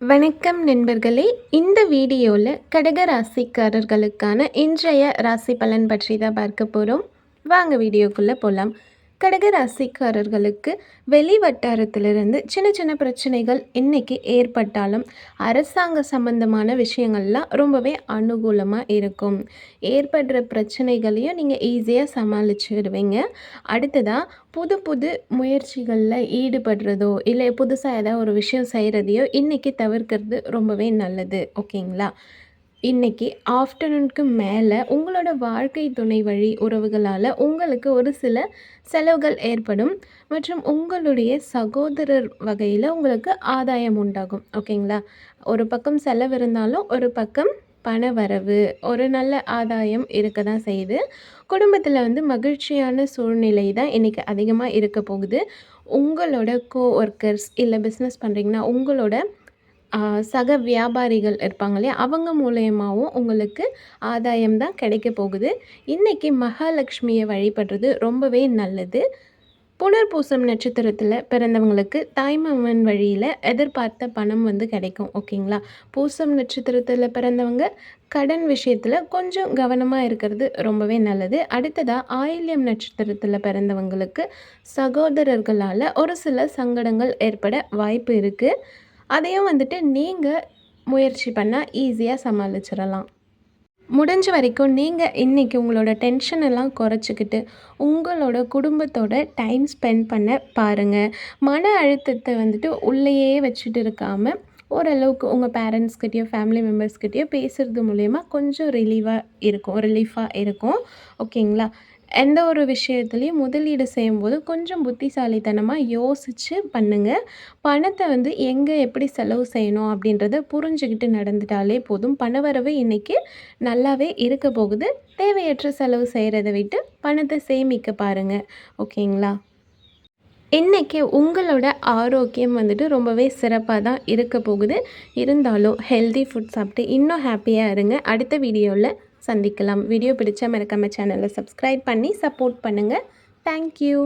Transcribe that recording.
வணக்கம் நண்பர்களே இந்த வீடியோவில் கடக ராசிக்காரர்களுக்கான இன்றைய ராசி பலன் பற்றி தான் பார்க்க போகிறோம் வாங்க வீடியோக்குள்ளே போகலாம் கடக ராசிக்காரர்களுக்கு வெளி வட்டாரத்திலிருந்து சின்ன சின்ன பிரச்சனைகள் இன்றைக்கி ஏற்பட்டாலும் அரசாங்க சம்பந்தமான விஷயங்கள்லாம் ரொம்பவே அனுகூலமாக இருக்கும். ஏற்படுற பிரச்சனைகளையும் நீங்கள் ஈஸியாக சமாளிச்சிடுவீங்க அடுத்ததாக புது புது முயற்சிகளில் ஈடுபடுறதோ இல்லை புதுசாக ஏதாவது ஒரு விஷயம் செய்கிறதையோ இன்றைக்கி தவிர்க்கிறது ரொம்பவே நல்லது. ஓகேங்களா? இன்னைக்கு ஆஃப்டர்நூனுக்கு மேலே உங்களோட வாழ்க்கை துணை வழி உறவுகளால் உங்களுக்கு ஒரு சில செலவுகள் ஏற்படும் மற்றும் உங்களுடைய சகோதரர் வகையில் உங்களுக்கு ஆதாயம் உண்டாகும். ஓகேங்களா? ஒரு பக்கம் செலவு இருந்தாலும் ஒரு பக்கம் பண வரவு ஒரு நல்ல ஆதாயம் இருக்க தான் செய்யுது. குடும்பத்தில் வந்து மகிழ்ச்சியான சூழ்நிலை தான் இன்றைக்கி அதிகமாக இருக்க போகுது. உங்களோட கோ ஒர்க்கர்ஸ் இல்லை பிஸ்னஸ் பண்ணுறீங்கன்னா உங்களோட சக வியாபாரிகள் இருப்பாங்க இல்லையா அவங்க மூலயமாவும் உங்களுக்கு ஆதாயம் தான் கிடைக்க போகுது. இன்றைக்கி மகாலட்சுமியை வழிபடுறது ரொம்பவே நல்லது. புனர்பூசம் நட்சத்திரத்தில் பிறந்தவங்களுக்கு தாய்மாமன் வழியில் எதிர்பார்த்த பணம் வந்து கிடைக்கும் ஓகேங்களா? பூசம் நட்சத்திரத்தில் பிறந்தவங்க கடன் விஷயத்தில் கொஞ்சம் கவனமாக இருக்கிறது ரொம்பவே நல்லது. அடுத்ததாக ஆயில்யம் நட்சத்திரத்தில் பிறந்தவங்களுக்கு சகோதரர்களால் ஒரு சில சங்கடங்கள் ஏற்பட வாய்ப்பு இருக்குது அதையும் வந்துட்டு நீங்கள் முயற்சி பண்ணால் ஈஸியாக சமாளிச்சிடலாம் முடிஞ்ச வரைக்கும் நீங்கள் இன்றைக்கி உங்களோட டென்ஷன் எல்லாம் குறைச்சிக்கிட்டு உங்களோட குடும்பத்தோட டைம் ஸ்பெண்ட் பண்ண பாருங்கள் மன அழுத்தத்தை வந்துட்டு உள்ளேயே வச்சுட்டு இருக்காமல் ஓரளவுக்கு உங்கள் பேரண்ட்ஸ்கிட்டயோ ஃபேமிலி மெம்பர்ஸ்கிட்டயோ பேசுகிறது மூலயமா கொஞ்சம் ரிலீவாக இருக்கும் ரிலீஃபாக இருக்கும். ஓகேங்களா எந்த ஒரு விஷயத்துலையும் முதலீடு செய்யும்போது கொஞ்சம் புத்திசாலித்தனமாக யோசித்து பண்ணுங்கள் பணத்தை வந்து எங்கே எப்படி செலவு செய்யணும் அப்படின்றத புரிஞ்சுக்கிட்டு நடந்துட்டாலே போதும். பணவரவு இன்றைக்கி நல்லாவே இருக்க போகுது. தேவையற்ற செலவு செய்கிறத விட்டு பணத்தை சேமிக்க பாருங்கள் ஓகேங்களா? இன்றைக்கி உங்களோட ஆரோக்கியம் வந்துட்டு ரொம்பவே சிறப்பாக தான் இருக்க போகுது. இருந்தாலும் ஹெல்தி ஃபுட் சாப்பிட்டு இன்னும் ஹாப்பியாக இருங்க. அடுத்த வீடியோவில் சந்திக்கலாம். வீடியோ பிடிச்சா மறக்காமல் சேனலை சப்ஸ்கிரைப் பண்ணி சப்போர்ட் பண்ணுங்கள் தேங்க்யூ